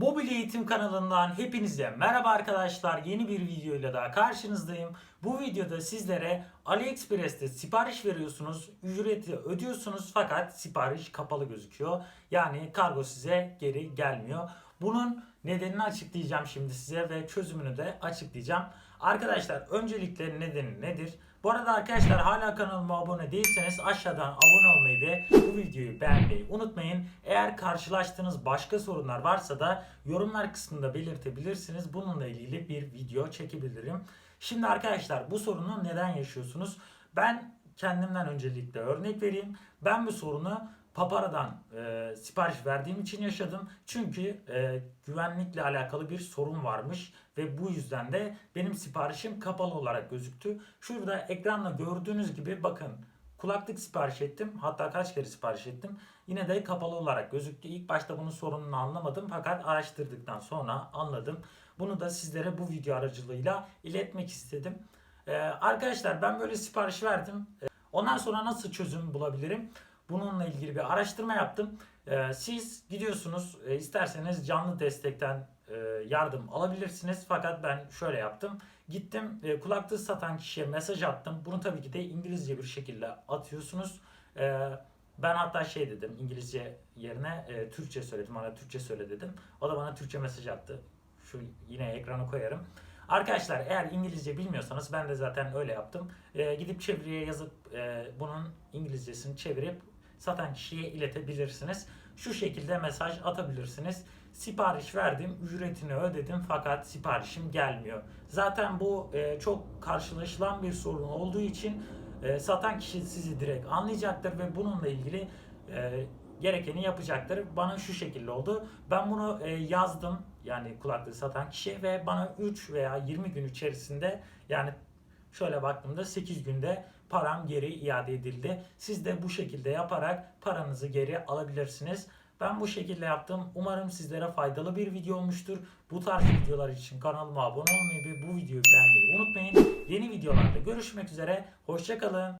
Mobil Eğitim kanalından hepinize merhaba arkadaşlar. Yeni bir videoyla daha karşınızdayım. Bu videoda sizlere AliExpress'te sipariş veriyorsunuz, ücreti ödüyorsunuz fakat sipariş kapalı gözüküyor. Yani kargo size geri gelmiyor. Bunun nedenini açıklayacağım şimdi size ve çözümünü de açıklayacağım. Arkadaşlar öncelikle nedeni nedir? Bu arada arkadaşlar hala kanalıma abone değilseniz aşağıdan abone olmayı ve bu videoyu beğenmeyi unutmayın. Eğer karşılaştığınız başka sorunlar varsa da yorumlar kısmında belirtebilirsiniz. Bununla ilgili bir video çekebilirim. Şimdi arkadaşlar bu sorunu neden yaşıyorsunuz? Ben kendimden öncelikle örnek vereyim. Ben bu sorunu Papara'dan e, sipariş verdiğim için yaşadım. Çünkü e, güvenlikle alakalı bir sorun varmış ve bu yüzden de benim siparişim kapalı olarak gözüktü. Şurada ekranda gördüğünüz gibi bakın kulaklık sipariş ettim. Hatta kaç kere sipariş ettim. Yine de kapalı olarak gözüktü. İlk başta bunun sorununu anlamadım fakat araştırdıktan sonra anladım. Bunu da sizlere bu video aracılığıyla iletmek istedim. Ee, arkadaşlar ben böyle sipariş verdim. Ee, ondan sonra nasıl çözüm bulabilirim? Bununla ilgili bir araştırma yaptım. Ee, siz gidiyorsunuz e, isterseniz canlı destekten e, yardım alabilirsiniz. Fakat ben şöyle yaptım. Gittim e, kulaklığı satan kişiye mesaj attım. Bunu tabii ki de İngilizce bir şekilde atıyorsunuz. Ben hatta şey dedim İngilizce yerine Türkçe söyledim. Bana Türkçe söyle dedim. O da bana Türkçe mesaj attı. Şu yine ekrana koyarım. Arkadaşlar eğer İngilizce bilmiyorsanız ben de zaten öyle yaptım. Ee, gidip çeviriye yazıp e, bunun İngilizcesini çevirip satan kişiye iletebilirsiniz. Şu şekilde mesaj atabilirsiniz. Sipariş verdim, ücretini ödedim fakat siparişim gelmiyor. Zaten bu e, çok karşılaşılan bir sorun olduğu için e, satan kişi sizi direkt anlayacaktır ve bununla ilgili e, gerekeni yapacaktır. Bana şu şekilde oldu. Ben bunu e, yazdım yani kulaklığı satan kişiye ve bana 3 veya 20 gün içerisinde yani şöyle baktığımda 8 günde param geri iade edildi. Siz de bu şekilde yaparak paranızı geri alabilirsiniz. Ben bu şekilde yaptım. Umarım sizlere faydalı bir video olmuştur. Bu tarz videolar için kanalıma abone olmayı ve bu videoyu beğenmeyi unutmayın. Yeni videolarda görüşmek üzere. Hoşçakalın.